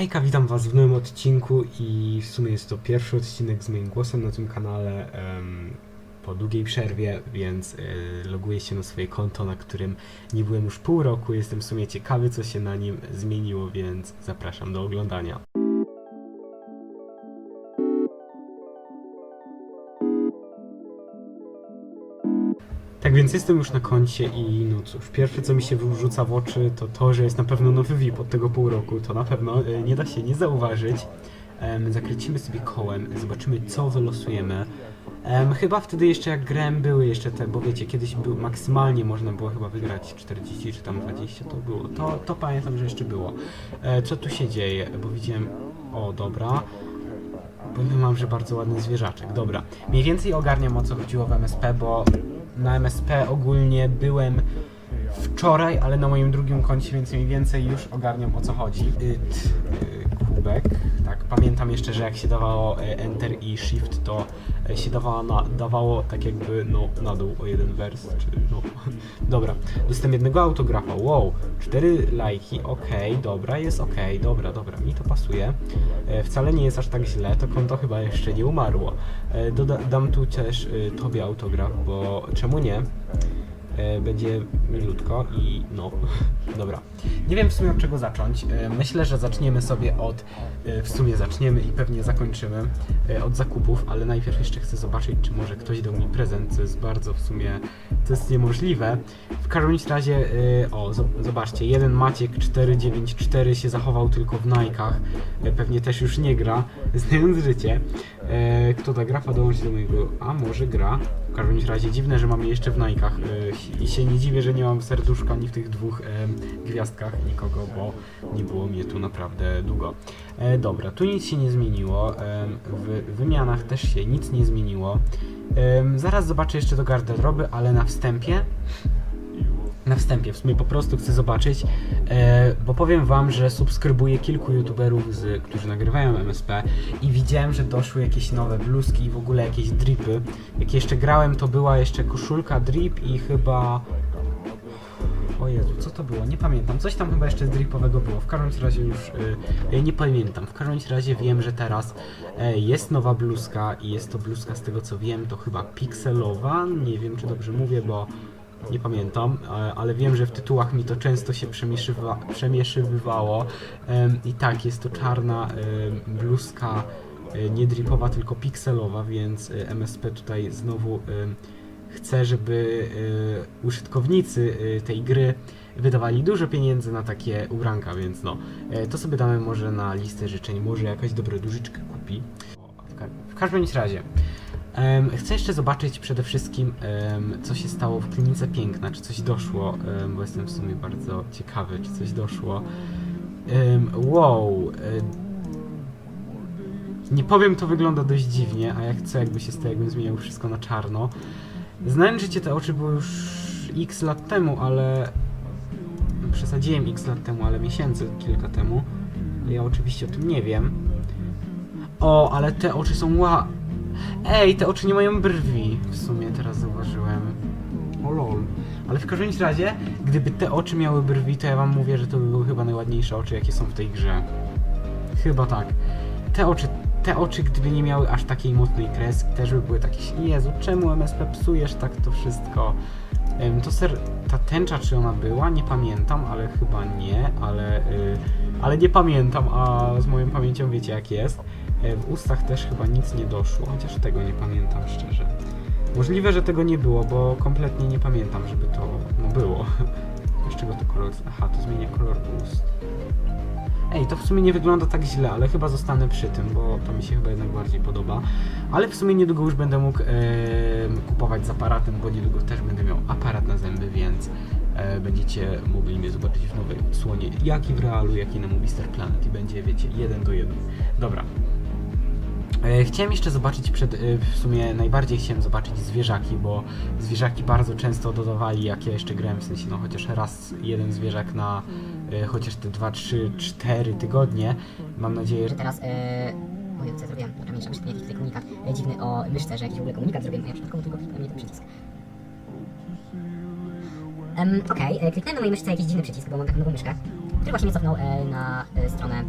Hejka, witam was w nowym odcinku i w sumie jest to pierwszy odcinek z moim głosem na tym kanale po długiej przerwie, więc e, loguję się na swoje konto, na którym nie byłem już pół roku. Jestem w sumie ciekawy, co się na nim zmieniło, więc zapraszam do oglądania. Tak więc jestem już na koncie i no cóż, pierwsze co mi się rzuca w oczy to to, że jest na pewno nowy VIP od tego pół roku, to na pewno e, nie da się nie zauważyć. Em, zakręcimy sobie kołem, zobaczymy co wylosujemy. Em, chyba wtedy jeszcze jak grałem były jeszcze te, bo wiecie, kiedyś był, maksymalnie można było chyba wygrać 40 czy tam 20 to było, to, to pamiętam, że jeszcze było. E, co tu się dzieje, bo widziałem, o dobra, Powiem wam, że bardzo ładny zwierzaczek. Dobra. Mniej więcej ogarniam o co chodziło w MSP, bo na MSP ogólnie byłem wczoraj, ale na moim drugim koncie, więc mniej więcej już ogarniam o co chodzi. It, y, kubek. Tak, pamiętam jeszcze, że jak się dawało y, Enter i Shift, to y, się dawało, na, dawało tak jakby no, na dół o jeden wers, czy no. Dobra, dostałem jednego autografa. Wow, cztery lajki, okej, dobra, jest okej, dobra, dobra, mi to pasuje. E, wcale nie jest aż tak źle, to konto chyba jeszcze nie umarło. E, doda, dam tu też e, tobie autograf, bo czemu nie? E, będzie milutko i no, dobra. Nie wiem w sumie od czego zacząć. E, myślę, że zaczniemy sobie od, e, w sumie zaczniemy i pewnie zakończymy od zakupów, ale najpierw jeszcze chcę zobaczyć, czy może ktoś dał mi prezent, co jest bardzo w sumie, to jest niemożliwe. W każdym razie, o, zo- zobaczcie, jeden Maciek 494 się zachował tylko w Nike'ach, pewnie też już nie gra, znając życie. E, Kto da grafa dołączy do mojego, a może gra. W każdym razie dziwne, że mam je jeszcze w Nike'ach e, i się nie dziwię, że nie mam serduszka ani w tych dwóch e, gwiazdkach nikogo, bo nie było mnie tu naprawdę długo. E, dobra, tu nic się nie zmieniło, e, w wymianach też się nic nie zmieniło. E, zaraz zobaczę jeszcze do garderoby, ale na wstępie na wstępie, w sumie po prostu chcę zobaczyć, e, bo powiem wam, że subskrybuję kilku youtuberów, z, którzy nagrywają MSP i widziałem, że doszły jakieś nowe bluzki i w ogóle jakieś dripy. Jak jeszcze grałem, to była jeszcze koszulka drip i chyba... O Jezu, co to było? Nie pamiętam. Coś tam chyba jeszcze z dripowego było. W każdym razie już y, nie pamiętam. W każdym razie wiem, że teraz e, jest nowa bluzka i jest to bluzka z tego co wiem, to chyba pikselowa. Nie wiem czy dobrze mówię, bo nie pamiętam, e, ale wiem, że w tytułach mi to często się przemieszywa, przemieszywywało. Em, I tak, jest to czarna bluzka, e, nie dripowa, tylko pikselowa, więc e, MSP tutaj znowu chce, żeby użytkownicy tej gry wydawali dużo pieniędzy na takie ubranka, więc no, to sobie damy może na listę życzeń, może jakaś dobra dużyczkę kupi. W ka- W każdym razie, Em, chcę jeszcze zobaczyć przede wszystkim, em, co się stało w klinice piękna, czy coś doszło, em, bo jestem w sumie bardzo ciekawy, czy coś doszło. Em, wow. e, nie powiem, to wygląda dość dziwnie, a ja chcę, jakby się stało, jakbym zmieniał wszystko na czarno. Znając życie, te oczy były już x lat temu, ale... Przesadziłem x lat temu, ale miesięcy kilka temu. Ja oczywiście o tym nie wiem. O, ale te oczy są ła... Ej, te oczy nie mają brwi. W sumie teraz zauważyłem. O lol. Ale w każdym razie, gdyby te oczy miały brwi, to ja wam mówię, że to by były chyba najładniejsze oczy, jakie są w tej grze. Chyba tak. Te oczy, te oczy, gdyby nie miały aż takiej mocnej kreski, też by były takie... Jezu, czemu MSP psujesz tak to wszystko? To ser... Ta tęcza, czy ona była? Nie pamiętam, ale chyba nie, ale... y, ale nie pamiętam, a z moją pamięcią wiecie jak jest. E, W ustach też chyba nic nie doszło, chociaż tego nie pamiętam szczerze. Możliwe, że tego nie było, bo kompletnie nie pamiętam, żeby to no, było. Z czego to kolor? Aha, to zmienia kolor ust. Ej, to w sumie nie wygląda tak źle, ale chyba zostanę przy tym, bo to mi się chyba jednak bardziej podoba. Ale w sumie niedługo już będę mógł em, kupować z aparatem, bo niedługo też będę miał aparat na zęby, więc e, będziecie mogli mnie zobaczyć w nowej odsłonie, jak i w realu, jak i na Movistar Planet i będzie, wiecie, jeden do jeden. Dobra. E, Chciałem jeszcze zobaczyć przed, e, w sumie najbardziej chciałem zobaczyć zwierzaki, bo zwierzaki bardzo często dodawali, jak ja jeszcze grałem, w sensie no chociaż raz jeden zwierzak na e, chociaż te 2, 3, 4 tygodnie. Mam nadzieję, że teraz... E... Ojej, co ja zrobiłem? Dobra, mniejsza, mi jakiś tutaj komunikat dziwny o myszce, że jakiś w ogóle komunikat zrobiłem, a ja przypadkowo tylko kliknąłem nie ten przycisk. Em, Okej, e, kliknąłem na mojej myszce jakiś dziwny przycisk, bo mam taką nową myszkę, który właśnie mnie cofnął e, na e, stronę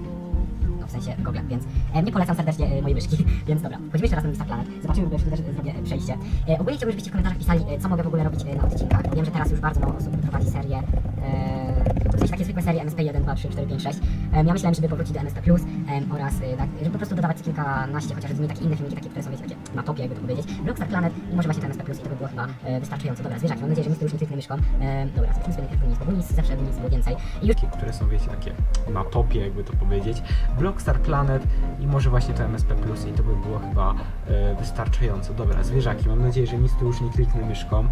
w sensie w Google, więc e, nie polecam serdecznie e, mojej myszki, więc dobra. Wchodzimy jeszcze raz na Mr. Planet, zobaczymy, bo jeszcze też zrobię przejście. E, ogólnie chciałbym, żebyście w komentarzach pisali, e, co mogę w ogóle robić e, na odcinkach. Wiem, że teraz już bardzo mało osób prowadzi serię, e, sensie takie zwykłe serie MSP 1, 2, 3, 4, 5, 6. E, ja myślałem, żeby powrócić do MSP Plus e, oraz e, tak, żeby po prostu dodawać kilkanaście chociaż z nimi takie inne filmiki, takie, które są wiecie, na topie, jakby to powiedzieć. Blockstar Planet i może właśnie to MSP Plus i to by było chyba e, wystarczająco. Dobra, zwierzaki, mam nadzieję, że nic tu już nie kliknę myszką. E, dobra, zobaczymy sobie najpierw Bunis, bo Bunis zawsze Bunis było więcej. I już które są, wiecie, takie na topie, jakby to powiedzieć. Blockstar Planet i może właśnie to MSP Plus i to by było chyba wystarczająco. Dobra, zwierzaki, mam nadzieję, że nic tu już nie kliknę myszką. Em,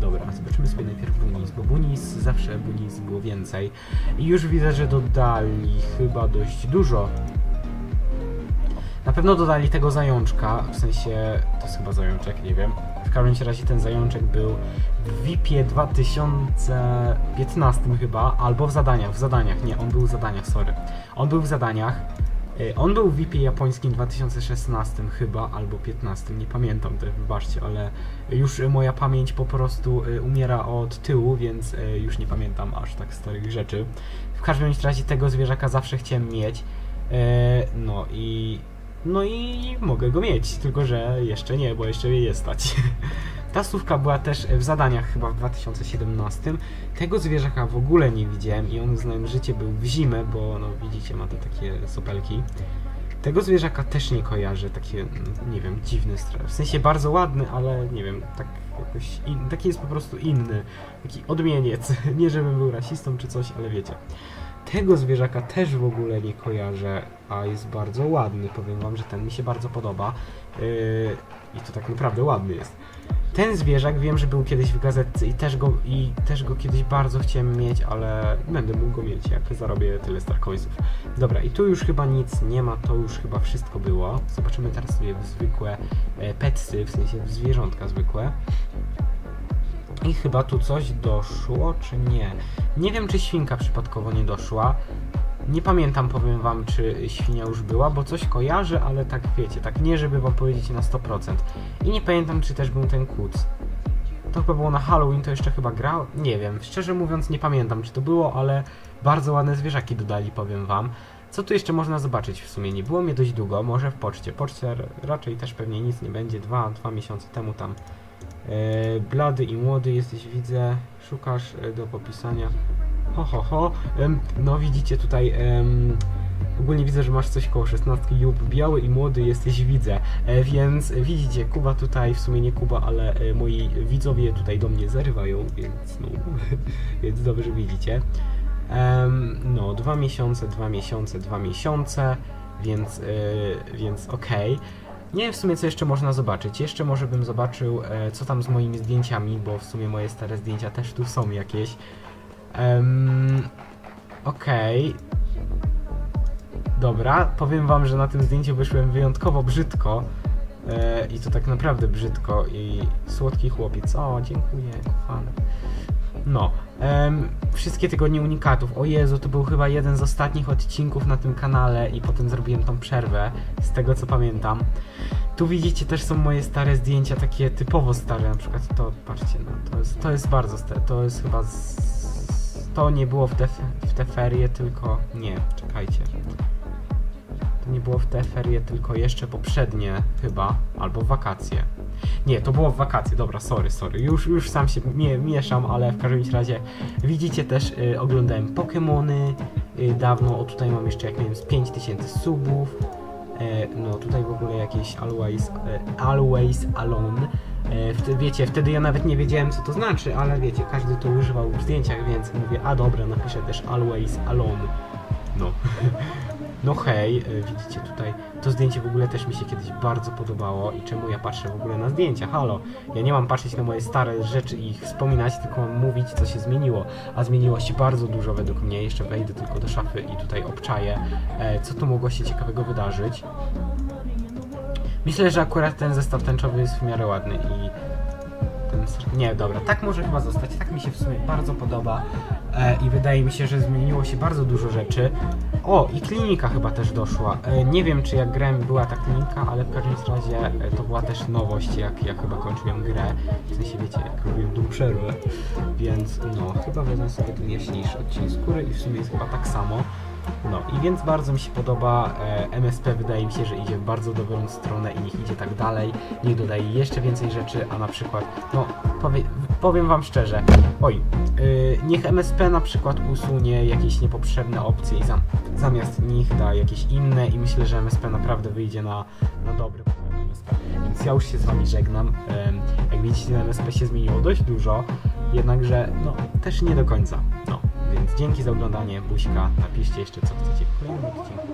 dobra, zobaczymy sobie najpierw Bunis, bo Bunis, zawsze Bunis było więcej. I już widzę, że dodali chyba dość dużo. Na pewno dodali tego zajączka, w sensie, to jest chyba zajączek, nie wiem. W każdym razie ten zajączek był w VIP-ie 2015 chyba, albo w zadaniach, w zadaniach, nie, on był w zadaniach, sorry. On był w zadaniach. Y, On był VIP-ie japońskim w 2016 chyba, albo 15, nie pamiętam też, wybaczcie, ale już moja pamięć po prostu y, umiera od tyłu, więc y, już nie pamiętam aż tak starych rzeczy. W każdym razie tego zwierzaka zawsze chciałem mieć. E, No i. No i mogę go mieć, tylko że jeszcze nie, bo jeszcze mnie nie stać. Ta była też w zadaniach chyba w 2017. Tego zwierzaka w ogóle nie widziałem i on znałem życie był w zimę, bo no widzicie ma te takie sopelki. Tego zwierzaka też nie kojarzę, takie, mm, nie wiem, dziwny. W sensie bardzo ładny, ale nie wiem, tak jakoś in, taki jest po prostu inny. Taki odmieniec. Nie żebym był rasistą czy coś, ale wiecie. Tego zwierzaka też w ogóle nie kojarzę, a jest bardzo ładny. Powiem wam, że ten mi się bardzo podoba. Yy, I to tak naprawdę ładny jest. Ten zwierzak wiem, że był kiedyś w gazetce i też go, i też go kiedyś bardzo chciałem mieć, ale będę mógł go mieć, jak zarobię tyle Starcoinsów. Dobra, i tu już chyba nic nie ma, to już chyba wszystko było. Zobaczymy teraz sobie zwykłe e, petsy, w sensie zwierzątka zwykłe. I chyba tu coś doszło, czy nie? Nie wiem, czy świnka przypadkowo nie doszła. Nie pamiętam, powiem wam, czy świnia już była, bo coś kojarzę, ale tak wiecie, tak nie, żeby wam powiedzieć na 100%. I nie pamiętam, czy też był ten kuc. To chyba było na Halloween, to jeszcze chyba grał? Nie wiem, szczerze mówiąc nie pamiętam, czy to było, ale bardzo ładne zwierzaki dodali, powiem wam. Co tu jeszcze można zobaczyć w sumie? Nie było mnie dość długo, może w poczcie. Poczcie raczej też pewnie nic nie będzie, dwa, dwa miesiące temu tam. E, blady i młody jesteś, widzę, szukasz e, do popisania. Ho, ho, ho. No widzicie tutaj, ogólnie widzę, że masz coś koło 16 lub biały i młody jesteś, widzę. E, więc widzicie, Kuba tutaj, w sumie nie Kuba, ale e, moi widzowie tutaj do mnie zarywają, więc no, więc dobrze widzicie. No, dwa miesiące, dwa miesiące, dwa miesiące, więc, e, więc okej. Nie wiem w sumie co jeszcze można zobaczyć. Jeszcze może bym zobaczył e, co tam z moimi zdjęciami, bo w sumie moje stare zdjęcia też tu są jakieś. Um, Okej. Dobra, powiem wam, że na tym zdjęciu wyszłem wyjątkowo brzydko. E, I to tak naprawdę brzydko. I słodki chłopiec. O, dziękuję, kochany. No, em, wszystkie tygodnie unikatów. O Jezu, to był chyba jeden z ostatnich odcinków na tym kanale i potem zrobiłem tą przerwę, z tego co pamiętam. Tu widzicie też są moje stare zdjęcia, takie typowo stare, na przykład to, patrzcie, no, to jest, to jest bardzo stare, to jest chyba z... To nie było w te, w te ferie, tylko... Nie, czekajcie. To nie było w te ferie, tylko jeszcze poprzednie chyba, albo wakacje. Nie, to było w wakacje, dobra, sorry, sorry. Już, już sam się mie mieszam, ale w każdym razie widzicie też, y, oglądałem Pokémony y, dawno. O, tutaj mam jeszcze, jak miałem z 5000 subów. E, no, tutaj w ogóle jakieś Always, e, always Alone. E, wtedy, wiecie, wtedy ja nawet nie wiedziałem, co to znaczy, ale wiecie, każdy to używał w zdjęciach, więc mówię, a dobra, napiszę też Always Alone. No. No hej, e, widzicie tutaj, to zdjęcie w ogóle też mi się kiedyś bardzo podobało i czemu ja patrzę w ogóle na zdjęcia, halo, ja nie mam patrzeć na moje stare rzeczy i ich wspominać, tylko mam mówić co się zmieniło, a zmieniło się bardzo dużo według mnie, jeszcze wejdę tylko do szafy i tutaj obczaję, e, co tu mogło się ciekawego wydarzyć. Myślę, że akurat ten zestaw tęczowy jest w miarę ładny i ten Nie, dobra, tak może chyba zostać. Tak mi się w sumie bardzo podoba e, i wydaje mi się, że zmieniło się bardzo dużo rzeczy. O, i klinika chyba też doszła. E, nie wiem, czy jak grałem była ta klinika, ale w każdym razie e, to była też nowość, jak ja chyba kończyłem grę. W sensie, wiecie, jak robiłem tą przerwę. Więc no, chyba wezmę sobie ten jaśniejszy odcień skóry i w sumie jest chyba tak samo. No i więc bardzo mi się podoba. E, MSP wydaje mi się, że idzie w bardzo dobrą stronę i niech idzie tak dalej. Niech dodaje jeszcze więcej rzeczy, a na przykład, no powie, powiem wam szczerze, oj, y, niech MSP na przykład usunie jakieś niepotrzebne opcje i zam, zamiast nich da jakieś inne i myślę, że MSP naprawdę wyjdzie na, na dobry MSP. Więc ja już się z wami żegnam. Jak widzicie, na MSP się zmieniło dość dużo, jednakże no też nie do końca. Więc dzięki za oglądanie, buźka, napiszcie jeszcze co chcecie w kolejnym odcinku.